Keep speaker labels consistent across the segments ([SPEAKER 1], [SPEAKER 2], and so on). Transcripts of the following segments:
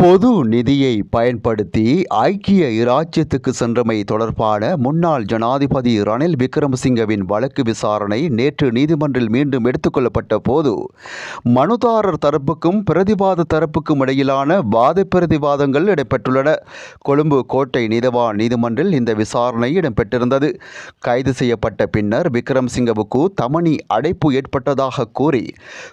[SPEAKER 1] பொது நிதியை பயன்படுத்தி ஐக்கிய இராச்சியத்துக்கு சென்றமை தொடர்பான முன்னாள் ஜனாதிபதி ரணில் விக்ரமசிங்கவின் வழக்கு விசாரணை நேற்று நீதிமன்றில் மீண்டும் எடுத்துக்கொள்ளப்பட்ட போது மனுதாரர் தரப்புக்கும் பிரதிவாத தரப்புக்கும் இடையிலான வாத பிரதிவாதங்கள் இடம்பெற்றுள்ளன கொழும்பு கோட்டை நீதவான் நீதிமன்றில் இந்த விசாரணை இடம்பெற்றிருந்தது. கைது செய்யப்பட்ட பின்னர் விக்ரமசிங்கவுக்கு தமனி அடைப்பு ஏற்பட்டதாக கூறி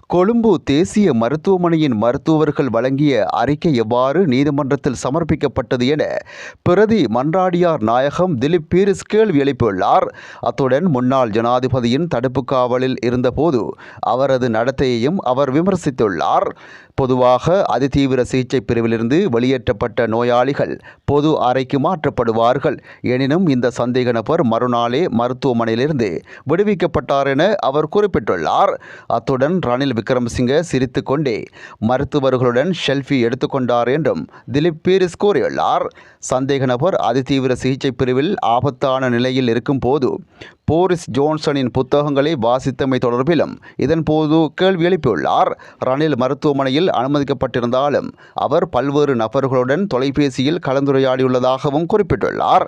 [SPEAKER 1] கொழும்பு தேசிய மருத்துவமனையின் மருத்துவர்கள் வழங்கிய அறிக்கை எவ்வாறு நீதிமன்றத்தில் சமர்ப்பிக்கப்பட்டது என பிரதி மன்றாடியார் நாயகம் திலீப் பீரிஸ் கேள்வி எழுப்பியுள்ளார். அத்துடன் முன்னாள் ஜனாதிபதியின் தடுப்பு காவலில் இருந்தபோது அவரது நடத்தையையும் அவர் விமர்சித்துள்ளார். பொதுவாக அதிதீவிர சிகிச்சை பிரிவிலிருந்து வெளியேற்றப்பட்ட நோயாளிகள் பொது அறைக்கு மாற்றப்படுவார்கள். எனினும் இந்த சந்தேக நபர் மறுநாளே மருத்துவமனையிலிருந்து விடுவிக்கப்பட்டார் என அவர் குறிப்பிட்டுள்ளார். அத்துடன் ரணில் விக்ரமசிங்க சிரித்துக்கொண்டே மருத்துவர்களுடன் ஷெல்ஃபி எடுத்துக்கொண்டார் என்றும் திலீப் பீரிஸ் கூறியுள்ளார். சந்தேக நபர் அதிதீவிர சிகிச்சை பிரிவில் ஆபத்தான நிலையில் இருக்கும்போது போரிஸ் ஜோன்சனின் புத்தகங்களை வாசித்தமை தொடர்பிலும் இதன்போது கேள்வி எழுப்பியுள்ளார். ரணில் மருத்துவமனையில் அனுமதிக்கப்பட்டிருந்தாலும் அவர் பல்வேறு நபர்களுடன் தொலைபேசியில் கலந்துரையாடியுள்ளதாகவும் குறிப்பிட்டுள்ளார்.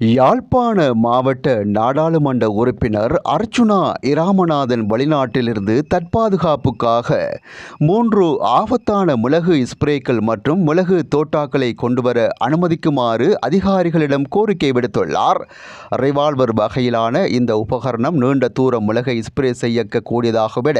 [SPEAKER 1] யாழ்ப்பாண மாவட்ட நாடாளுமன்ற உறுப்பினர் அர்ச்சுனா இராமநாதன் வெளிநாட்டிலிருந்து தற்பாதுகாப்புக்காக மூன்று ஆபத்தான மிளகு ஸ்ப்ரேக்கள் மற்றும் மிளகு தோட்டாக்களை கொண்டுவர அனுமதிக்குமாறு அதிகாரிகளிடம் கோரிக்கை விடுத்துள்ளார். ரிவால்வர் வகையிலான இந்த உபகரணம் நீண்ட தூர மிளகை ஸ்ப்ரே செய்யக்கூடியதாக விட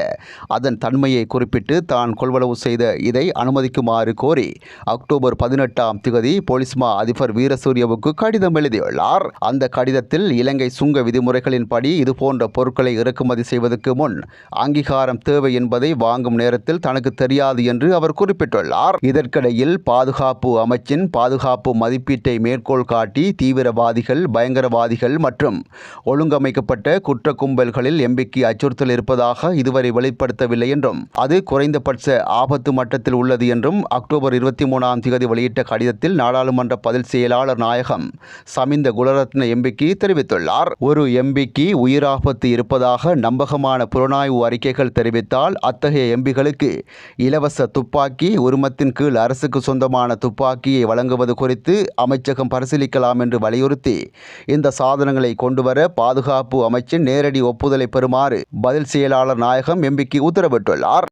[SPEAKER 1] அதன் தன்மையை குறிப்பிட்டு தான் கொள்வளவு செய்த இதை அனுமதிக்குமாறு கோரி அக்டோபர் பதினெட்டாம் திகதி போலீஸ்மா அதிபர் வீரசூரியவுக்கு கடிதம் எழுதியுள்ளார். கூறியுள்ளார் அந்த கடிதத்தில் இலங்கை சுங்க விதிமுறைகளின்படி இதுபோன்ற பொருட்களை இறக்குமதி செய்வதற்கு முன் அங்கீகாரம் தேவை என்பதை வாங்கும் நேரத்தில் தனக்கு தெரியாது என்று அவர் குறிப்பிட்டுள்ளார். இதற்கிடையில் பாதுகாப்பு அமைச்சின் பாதுகாப்பு மதிப்பீட்டை மேற்கோள் காட்டி தீவிரவாதிகள் பயங்கரவாதிகள் மற்றும் ஒழுங்கமைக்கப்பட்ட குற்ற கும்பல்களில் எம்பிக்கு அச்சுறுத்தல் இருப்பதாக இதுவரை வெளிப்படுத்தவில்லை என்றும் அது குறைந்தபட்ச ஆபத்து மட்டத்தில் உள்ளது என்றும் அக்டோபர் இருபத்தி மூணாம் தேதி வெளியிட்ட கடிதத்தில் நாடாளுமன்ற பதில் செயலாளர் நாயகம் சமிந்த குலரத்ன எம்பிக்கு தெரிவித்துள்ளார். ஒரு எம்பிக்கு உயிராபத்து இருப்பதாக நம்பகமான புலனாய்வு அறிக்கைகள் தெரிவித்தால் அத்தகைய எம்பிகளுக்கு இலவச துப்பாக்கி உரிமத்தின் கீழ் அரசுக்கு சொந்தமான துப்பாக்கியை வழங்குவது குறித்து அமைச்சகம் பரிசீலிக்கலாம் என்று வலியுறுத்தி இந்த சாதனங்களை கொண்டுவர பாதுகாப்பு அமைச்சின் நேரடி ஒப்புதலை பெறுமாறு பதில் செயலாளர் நாயகம் எம்பிக்கு உத்தரவிட்டுள்ளார்.